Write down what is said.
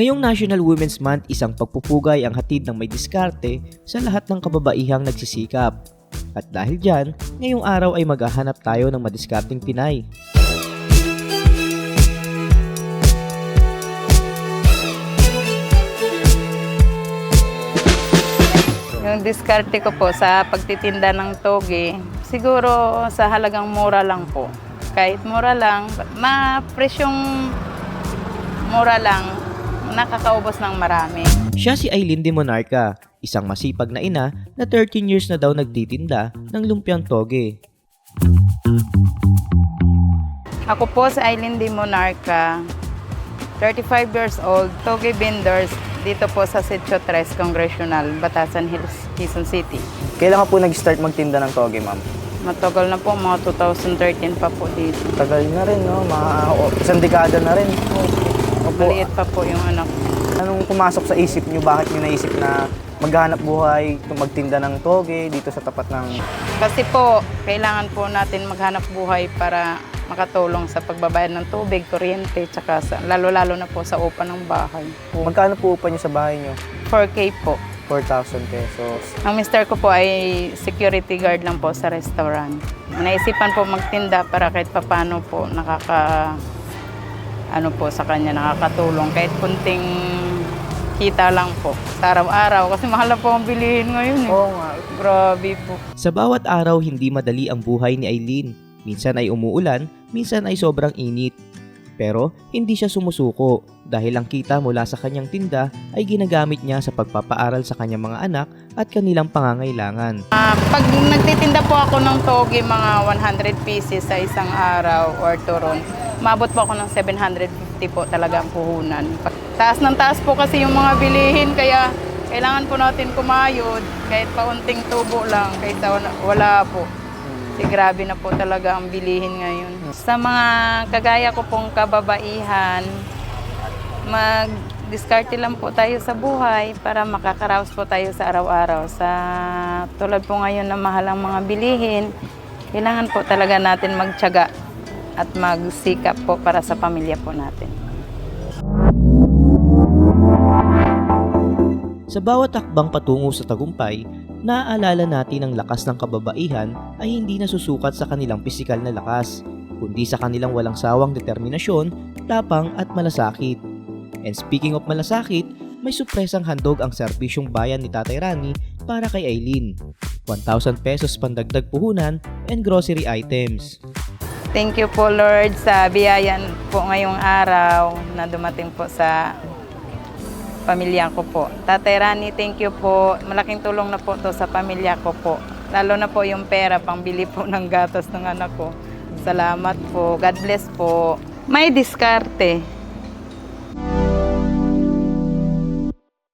Ngayong National Women's Month, isang pagpupugay ang hatid ng may diskarte sa lahat ng kababaihang nagsisikap. At dahil dyan, ngayong araw ay maghahanap tayo ng madiskarteng Pinay. Yung diskarte ko po sa pagtitinda ng toge, siguro sa halagang mura lang po. Kahit mura lang, ma-presyong mura lang, nakakaubos ng marami. Siya si Aileen de Monarca, isang masipag na ina na 13 years na daw nagtitinda ng lumpiang toge. Ako po si Aileen D. Monarca, 35 years old, toge vendors dito po sa Sitio 3 Congressional, Batasan Hills, Quezon City. Kailan ka po nag-start magtinda ng toge, ma'am? Matagal na po, mga 2013 pa po dito. Tagal na rin, no? Mga o, isang dekada na rin. Opo. Maliit pa po yung anak. Anong pumasok sa isip nyo? Bakit nyo naisip na maghanap buhay, magtinda ng toge dito sa tapat ng... Kasi po, kailangan po natin maghanap buhay para makatulong sa pagbabayad ng tubig, kuryente, tsaka sa, lalo-lalo na po sa upa ng bahay. Magkano po upa nyo sa bahay nyo? 4K po. 4,000 pesos. Ang mister ko po ay security guard lang po sa restaurant. Naisipan po magtinda para kahit papano po nakaka ano po sa kanya nakakatulong kahit kunting kita lang po sa araw-araw kasi mahal na po ang bilihin ngayon eh. Oo nga. Grabe po. Sa bawat araw, hindi madali ang buhay ni Aileen. Minsan ay umuulan, minsan ay sobrang init. Pero hindi siya sumusuko dahil ang kita mula sa kanyang tinda ay ginagamit niya sa pagpapaaral sa kanyang mga anak at kanilang pangangailangan. Ah, pag nagtitinda po ako ng toge mga 100 pieces sa isang araw or turon, maabot po ako ng 750 po talaga ang puhunan. Taas ng taas po kasi yung mga bilihin kaya kailangan po natin kumayod kahit paunting tubo lang kaysa wala- po. Kasi grabe na po talaga ang bilihin ngayon. Sa mga kagaya ko pong kababaihan, mag-discarte lang po tayo sa buhay para makakaraos po tayo sa araw-araw. Sa tulad po ngayon na mahal ang mga bilihin, kailangan po talaga natin magtyaga at magsikap po para sa pamilya po natin. Sa bawat takbang patungo sa tagumpay, naaalala natin ang lakas ng kababaihan ay hindi nasusukat sa kanilang pisikal na lakas, kundi sa kanilang walang sawang determinasyon, tapang at malasakit. And speaking of malasakit, may supresang handog ang serbisyong bayan ni Tatay Rani para kay Aileen. 1,000 pesos pandagdag puhunan and grocery items. Thank you po Lord sa biyayan po ngayong araw na dumating po sa pamilya ko po. Tatay Rani, thank you po. Malaking tulong na po to sa pamilya ko po. Lalo na po yung pera pangbili po ng gatas ng anak ko. Salamat po. God bless po. May diskarte.